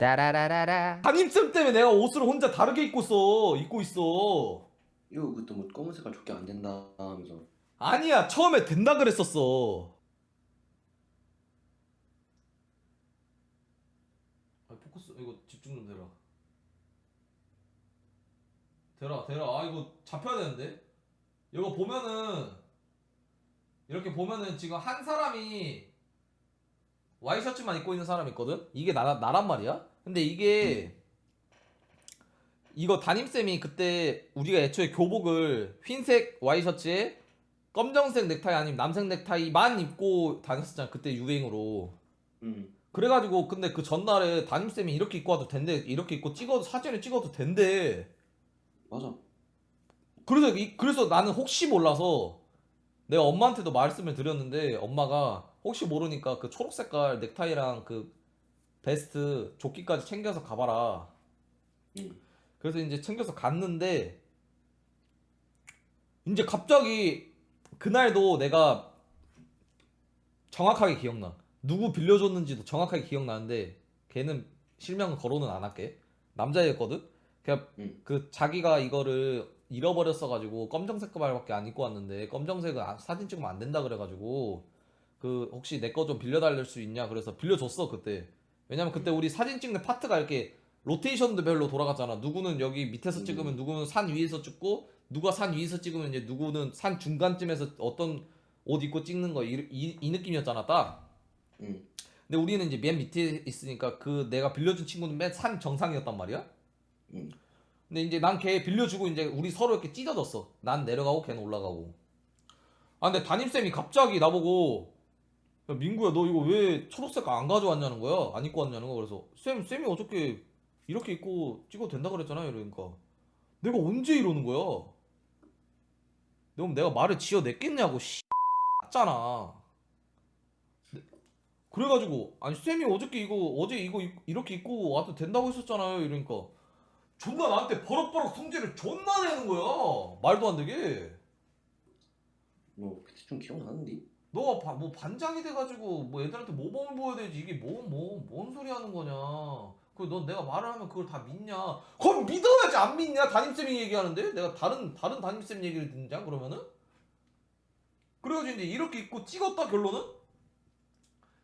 따라라라라. 담임쌤 때문에 내가 옷을 혼자 다르게 입고 있어 입고 있어. 이거 그때 뭐 검은 색깔 조끼 안 된다 하면서. 아니야 처음에 된다 그랬었어. 아 포커스 이거 집중 좀 되라. 되라 되라. 아 이거 잡혀야 되는데? 이거 보면은 이렇게 보면은 지금 한 사람이 와이셔츠만 입고 있는 사람이 있거든? 이게 나, 나란 말이야? 근데 이게 이거 담임쌤이 그때 우리가 애초에 교복을 흰색 와이셔츠에 검정색 넥타이 아니면 남색 넥타이만 입고 다녔었잖아 그때 유행으로. 음. 그래가지고 근데 그 전날에 담임쌤이 이렇게 입고 와도 된대 이렇게 입고 찍어도 사진을 찍어도 된대. 맞아. 그래서 이, 그래서 나는 혹시 몰라서 내가 엄마한테도 말씀을 드렸는데 엄마가 혹시 모르니까 그 초록 색깔 넥타이랑 그 베스트 조끼까지 챙겨서 가봐라 음 그래서 이제 챙겨서 갔는데 이제 갑자기 그날도 내가 정확하게 기억나. 누구 빌려줬는지도 정확하게 기억나는데 걔는 실명은 거론은 안 할게. 남자애였거든. 그냥 음. 그 자기가 이거를 잃어버렸어 가지고 검정색 가발밖에 안 입고 왔는데 검정색은 아- 사진 찍으면 안 된다 그래 가지고 그 혹시 내 거 좀 빌려달릴 수 있냐 그래서 빌려줬어 그때. 왜냐면 그때 우리 사진 찍는 파트가 이렇게 로테이션도 별로 돌아갔잖아. 누구는 여기 밑에서 음. 찍으면 누구는 산 위에서 찍고 누가 산 위에서 찍으면 이제 누구는 산 중간쯤에서 어떤 옷 입고 찍는 거 이, 이, 이 느낌이었잖아 딱. 음. 근데 우리는 이제 맨 밑에 있으니까 그 내가 빌려준 친구는 맨 산 정상이었단 말이야. 음. 근데 이제 난 걔 빌려주고 이제 우리 서로 이렇게 찢어졌어. 난 내려가고 걔는 올라가고. 아 근데 담임쌤이 갑자기 나보고 야 민구야 너 이거 왜 초록색 안 가져왔냐는 거야? 안 입고 왔냐는 거야. 그래서 쌤 쌤이 어저께 이렇게 입고 찍어도 된다 그랬잖아 이러니까 내가 언제 이러는 거야? 그럼 내가 말을 지어냈겠냐고 씨 잖아. 그래가지고 아니 쌤이 어저께 이거 어제 이거 입- 이렇게 입고 와도 된다고 했었잖아요 이러니까 존나 나한테 버럭버럭 성질을 존나 내는 거야 말도 안 되게 뭐 그때 좀 기억나는데 너가 바- 뭐 반장이 돼가지고 뭐 애들한테 모범을 보여야 되지? 이게 뭐 뭐 뭔 소리 하는 거냐? 그넌 내가 말을 하면 그걸 다 믿냐? 그럼 믿어야지 안 믿냐? 담임쌤이 얘기하는데? 내가 다른 다른 담임쌤 얘기를 듣냐 그러면은? 그래가지고 이제 이렇게 입고 찍었다 결론은?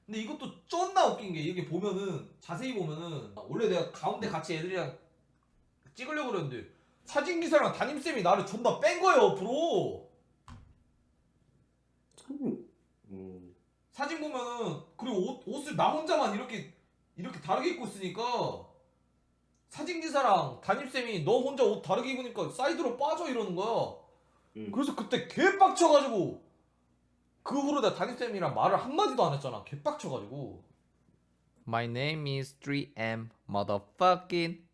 근데 이것도 쩐나 웃긴 게 이렇게 보면은 자세히 보면은 원래 내가 가운데 같이 애들이랑 찍으려고 그랬는데 사진 기사랑 담임쌤이 나를 존나 뺀 거예요 옆으로. 참 음. 사진 보면은 그리고 옷, 옷을 나 혼자만 이렇게 이렇게 다르게 입고 있으니까 사진 기사랑 담임쌤이 너 혼자 옷 다르게 입으니까 사이드로 빠져 이러는 거야. 음. 그래서 그때 개 빡쳐가지고 그 후로 내가 담임쌤이랑 말을 한마디도 안 했잖아. 개 빡쳐가지고. My name is 3M motherfucking